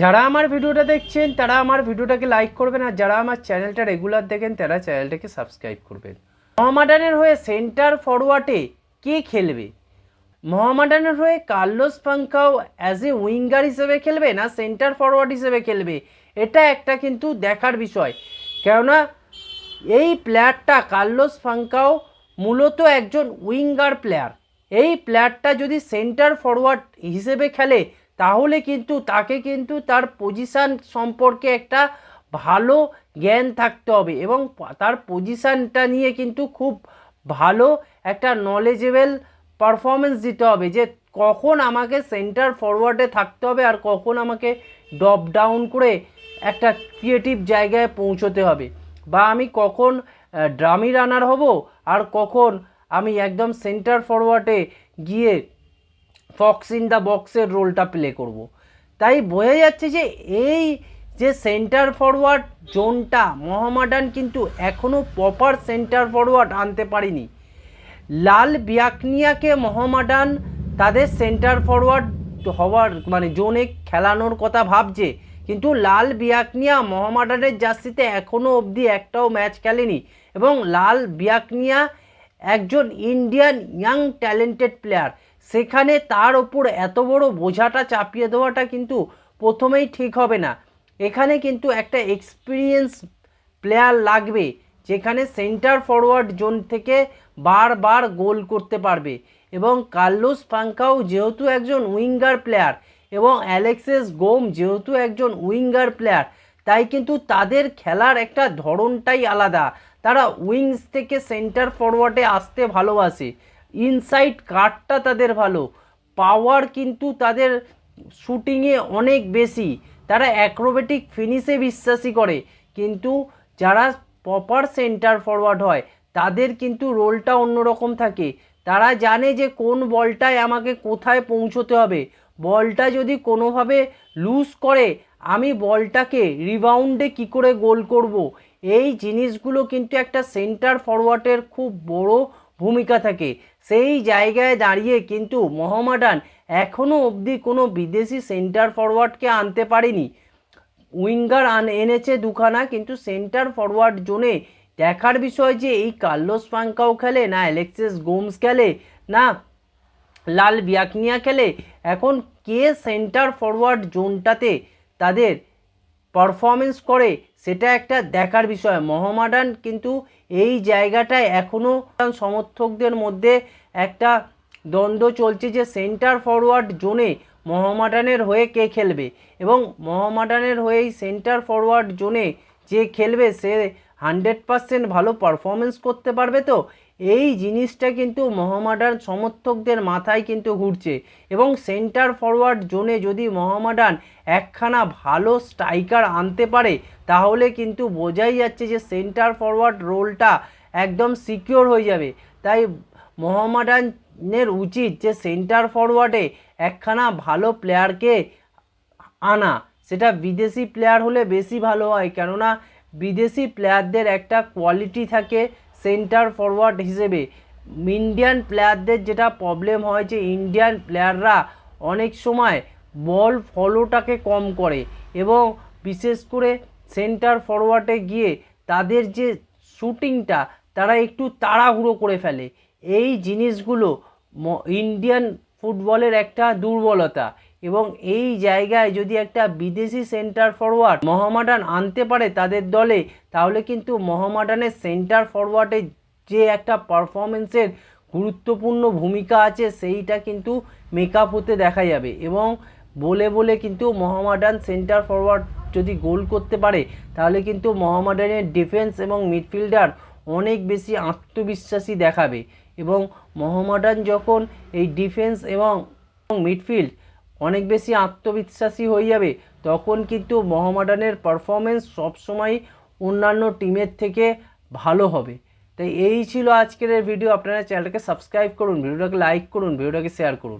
যারা আমার ভিডিওটা দেখছেন, তারা আমার ভিডিওটাকে লাইক করবেন আর যারা আমার চ্যানেলটা রেগুলার দেখেন, তারা চ্যানেলটাকে সাবস্ক্রাইব করবেন। মহামাডানের হয়ে সেন্টার ফরওয়ার্ডে কে খেলবে? মহামাডানের হয়ে কার্লোস পাঙ্কাও অ্যাজ এ উইঙ্গার হিসেবে খেলবে না সেন্টার ফরওয়ার্ড হিসেবে খেলবে? এটা একটা কিন্তু দেখার বিষয়। কেননা এই প্লেয়ারটা কার্লোস ফাঙ্কাও মূলত একজন উইঙ্গার প্লেয়ার এই প্লেয়ারটা যদি সেন্টার ফরওয়ার্ড হিসেবে খেলে তাহলে কিন্তু তাকে কিন্তু তার পজিশান সম্পর্কে একটা ভালো জ্ঞান থাকতে হবে এবং তার পজিশানটা নিয়ে কিন্তু খুব ভালো একটা নলেজেবল পারফরমেন্স দিতে হবে যে কখন আমাকে সেন্টার ফরওয়ার্ডে থাকতে হবে আর কখন আমাকে ডপ ডাউন করে একটা ক্রিয়েটিভ জায়গায় পৌঁছতে হবে। বা আমি কখন ড্রামি রানার হব আর কখন আমি একদম সেন্টার ফরওয়ার্ডে গিয়ে ফক্স ইন দ্য বক্সের রোলটা প্লে করব। তাই বোঝা যাচ্ছে যে এই যে সেন্টার ফরওয়ার্ড জোনটা মোহামেডান কিন্তু এখনও প্রপার সেন্টার ফরওয়ার্ড আনতে পারেনি লাল বিয়াকনিয়াকে মোহামেডান তাদের সেন্টার ফরওয়ার্ড হওয়ার মানে জোনে খেলানোর কথা ভাবছে, কিন্তু লাল বিয়াকনিয়া মোহামেডানের জার্সিতে এখনও অবধি একটাও ম্যাচ খেলেনি এবং লাল বিয়াকনিয়া একজন ইন্ডিয়ান ইয়াং ট্যালেন্টেড প্লেয়ার সেখানে তার ওপর এত বড় বোঝাটা চাপিয়ে দেওয়াটা কিন্তু প্রথমেই ঠিক হবে না। এখানে কিন্তু একটা এক্সপিরিয়েন্স প্লেয়ার লাগবে, যেখানে সেন্টার ফরওয়ার্ড জোন থেকে বারবার গোল করতে পারবে। এবং কার্লোস ফাঙ্কাও যেহেতু একজন উইঙ্গার প্লেয়ার এবং অ্যালেক্সেস গোম যেহেতু একজন উইঙ্গার প্লেয়ার তাই কিন্তু তাদের খেলার একটা ধরনটাই আলাদা। তারা উইংস থেকে সেন্টার ফরওয়ার্ডে আসতে ভালোবাসে। ইনসাইড কাটটা তাদের ভালো। পাওয়ার কিন্তু তাদের শুটিংয়ে অনেক বেশি। তারা অ্যাক্রোবেটিক ফিনিশে বিশ্বাসী করে। কিন্তু যারা প্রপার সেন্টার ফরওয়ার্ড হয়, তাদের কিন্তু রোলটা অন্যরকম থাকে। তারা জানে যে কোন বলটায় আমাকে কোথায় পৌঁছতে হবে। বলটা যদি কোনোভাবে লুজ করে, আমি বলটাকে রিবাউন্ডে কি করে গোল করব? এই জিনিসগুলো কিন্তু একটা সেন্টার ফরওয়ার্ডের খুব বড় ভূমিকা থাকে। সেই জায়গায় দাঁড়িয়ে কিন্তু মোহামেডান এখনও অবধি কোনো বিদেশি সেন্টার ফরওয়ার্ডকে আনতে পারেনি। উইঙ্গার আন এনেছে দুখানা, কিন্তু সেন্টার ফরওয়ার্ড জোনে দেখার বিষয় যে এই কার্লোস পাঙ্কাও খেলে, না অ্যালেক্সিস গোমস খেলে, না লাল বিয়াকনিয়া খেলে, এখন কে সেন্টার ফরওয়ার্ড জোনটাতে তাদের পারফরমেন্স করে, সেটা একটা দেখার বিষয়। মহামাডান কিন্তু এই জায়গাটায় এখনও সমর্থকদের মধ্যে একটা দ্বন্দ্ব চলছে যে সেন্টার ফরওয়ার্ড জোনে মহামাডানের হয়ে কে খেলবে। এবং মোহামেডানের হয়েই সেন্টার ফরওয়ার্ড জোনে যে খেলবে, সে হান্ড্রেড পারসেন্ট ভালো পারফরমেন্স করতে পারবে তো? এই জিনিসটা কিন্তু মহামাডান সমর্থকদের মাথায় কিন্তু ঘুরছে এবং সেন্টার ফরওয়ার্ড জোনে যদি মহামাডান একখানা ভালো স্ট্রাইকার আনতে পারে, তাহলে কিন্তু বোঝাই যাচ্ছে যে সেন্টার ফরওয়ার্ড রোলটা একদম সিকিওর হয়ে যাবে। তাই মহামাডানের উচিত যে সেন্টার ফরওয়ার্ডে একখানা ভালো প্লেয়ারকে আনা। সেটা বিদেশি প্লেয়ার হলে বেশি ভালো হয়, কেননা বিদেশি প্লেয়ারদের একটা কোয়ালিটি থাকে সেন্টার ফরওয়ার্ড হিসেবে। ইন্ডিয়ান প্লেয়ারদের যেটা প্রবলেম হয় যে ইন্ডিয়ান প্লেয়াররা অনেক সময় বল ফলোটাকে কম করে এবং বিশেষ করে সেন্টার ফরওয়ার্ডে গিয়ে তাদের যে শুটিংটা তারা একটু তাড়াহুড়ো করে ফেলে। এই জিনিসগুলো ইন্ডিয়ান ফুটবলের একটা দুর্বলতা। এবং এই জায়গায় যদি একটা বিদেশি সেন্টার ফরওয়ার্ড মোহামেডান আনতে পারে তাদের দলে, তাহলে কিন্তু মোহামেডানের সেন্টার ফরওয়ার্ডের যে একটা পারফরমেন্সের গুরুত্বপূর্ণ ভূমিকা আছে, সেইটা কিন্তু মেকআপ হতে দেখা যাবে। এবং বলে বলে কিন্তু মোহামেডান সেন্টার ফরওয়ার্ড যদি গোল করতে পারে, তাহলে কিন্তু মোহামেডানের ডিফেন্স এবং মিডফিল্ডার অনেক বেশি আত্মবিশ্বাসী দেখাবে। এবং মোহামেডান যখন এই ডিফেন্স এবং মিডফিল্ড অনেক বেশি আত্মবিশ্বাসী হয়ে যাবে। তখন কিন্তু মোহামডানের পারফরমেন্স সবসময় অন্যান্য টিমের থেকে ভালো হবে। তাই এই ছিল আজকের ভিডিও আপনারা চ্যানেলটাকে সাবস্ক্রাইব করুন ভিডিওটাকে লাইক করুন ভিডিওটাকে শেয়ার করুন।